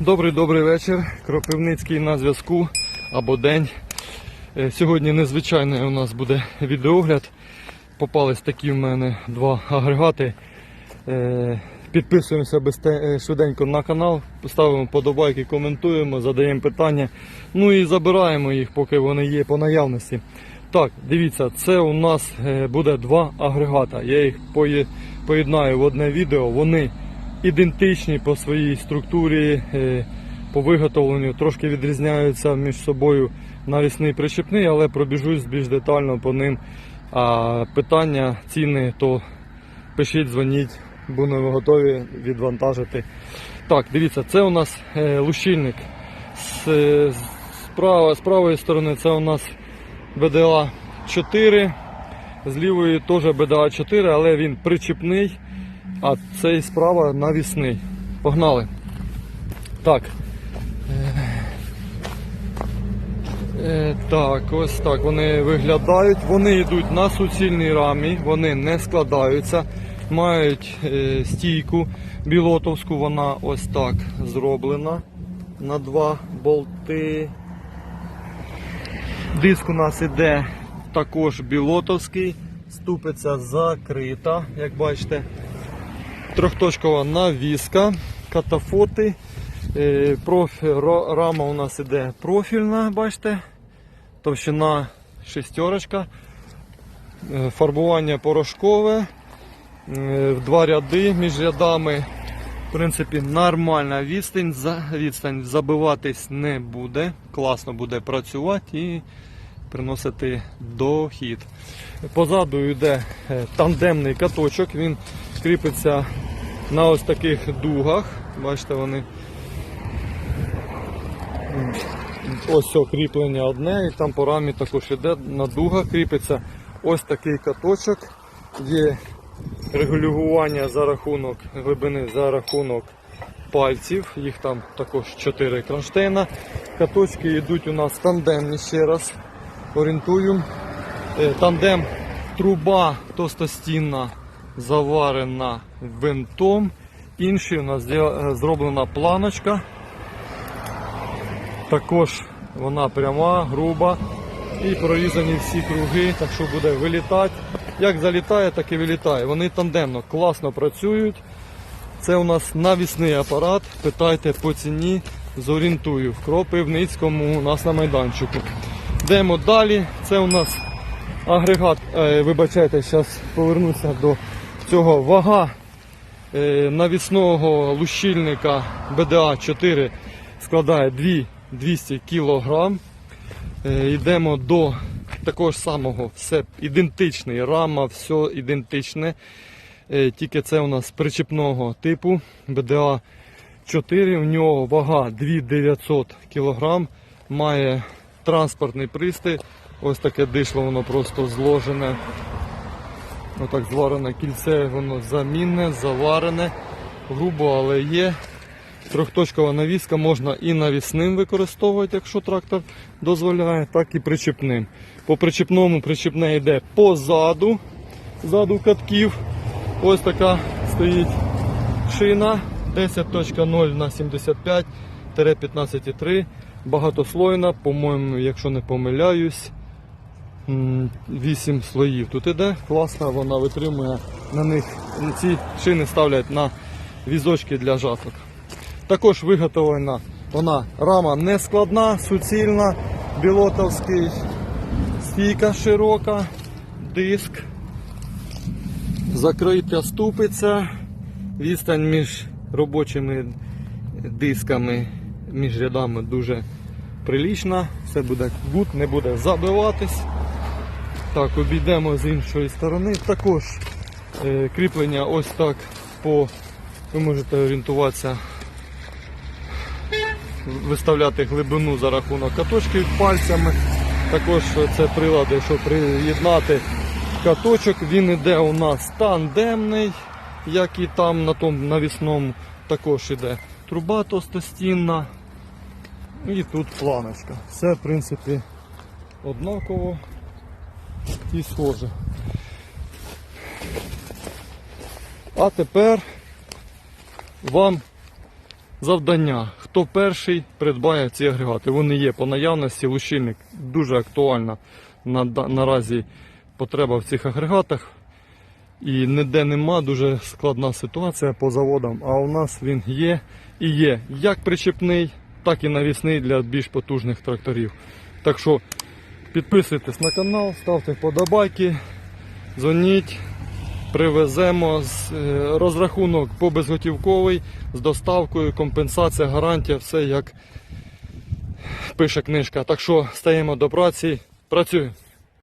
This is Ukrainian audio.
Добрий добрий вечір. Кропивницький на зв'язку або день. Е, Сьогодні незвичайний у нас буде відеогляд. Попались такі в мене два агрегати. Е, Підписуємося е, швиденько на канал, ставимо подобайки, коментуємо, задаємо питання. Ну і забираємо їх, поки вони є по наявності. Так, дивіться, це у нас буде два агрегата. Я їх поєднаю в одне відео. Вони ідентичні по своїй структурі, е, по виготовленню, трошки відрізняються між собою навісний причепний, але пробіжусь більш детально по ним. А питання ціни, то пишіть, дзвоніть, будемо готові відвантажити. Так, дивіться, це у нас е, лущильник. З, з, з правої сторони це у нас BDA 4, з лівої теж BDA 4, але він причіпний, а цей справа навісний. Погнали. Так. Е, Так, ось так вони виглядають. Вони йдуть на суцільній рамі, вони не складаються, мають е, стійку білотовську, вона ось так зроблена на два болти. Диск у нас іде також білотовський, ступиця закрита, як бачите. Трьохточкова навіска, катафоти. Е, рама у нас іде профільна, бачите, товщина шестерочка, Е, фарбування порошкове, е, в два ряди між рядами. В принципі, нормальна відстань, відстань забиватись не буде, класно буде працювати і приносити дохід. Позаду йде тандемний каточок, він кріпиться на ось таких дугах. Бачите, вони ось це кріплення одне, і там по рамі також іде на дугах кріпиться ось такий каточок. Є регулювання за рахунок глибини за рахунок пальців. Їх там також 4 кронштейна. Каточки йдуть у нас тандемні ще раз. Орієнтую. Е, Тандем труба товстостінна заварена винтом. Інший у нас зроблена планочка. Також вона пряма, груба і прорізані всі круги, так що буде вилітати. Як залітає, так і вилітає. Вони тандемно, класно працюють. Це у нас навісний апарат. Питайте по ціні, зорієнтую. В Кропивницькому у нас на майданчику. Йдемо далі. Це у нас агрегат. Е, вибачайте, зараз повернуся до цього вага е, навісного лущильника BDA 4 складає 2 200 кг. Е, Йдемо до такого ж самого, все ідентичний, рама, все ідентичне. Е, Тільки це у нас причепного типу BDA 4. У нього вага 2900 кг. Має транспортний пристрій. Ось таке дишло, воно просто зложене. Отак зварене кільце, воно замінне, заварене, грубо, але є. Трьохточкова навіска можна і навісним використовувати, якщо трактор дозволяє, так і причепним. По причепному причепне йде позаду, ззаду катків. Ось така стоїть шина 10.0 на 75-15,3. Багатослойна, по-моєму, якщо не помиляюсь, 8 слоїв. Тут іде класна, вона витримує на них. Ці шини ставлять на візочки для жаток. Також виготовлена вона рама не складна, суцільна, білотовський, стійка широка, диск, закрита ступиця, відстань між робочими дисками, між рядами дуже прилічна. Все буде гуд, не буде забиватись. Так, обійдемо з іншої сторони. Також е, кріплення ось так по. Ви можете орієнтуватися, виставляти глибину за рахунок каточків пальцями. Також це прилади, щоб приєднати каточок. Він іде у нас тандемний, як і там на тому навісному також іде труба товстостінна. І тут планочка. Все, в принципі, однаково і схоже. А тепер вам завдання. хто перший придбає ці агрегати. Вони є по наявності, лущильник дуже актуальна на, наразі потреба в цих агрегатах. І ніде нема, дуже складна ситуація по заводам, а у нас він є і є як причепний, так і навісний для більш потужних тракторів. Так що підписуйтесь на канал, ставте вподобайки, дзвоніть, привеземо е, розрахунок по безготівковий з доставкою, компенсація, гарантія, все як пише книжка. Так що стаємо до праці, працюємо.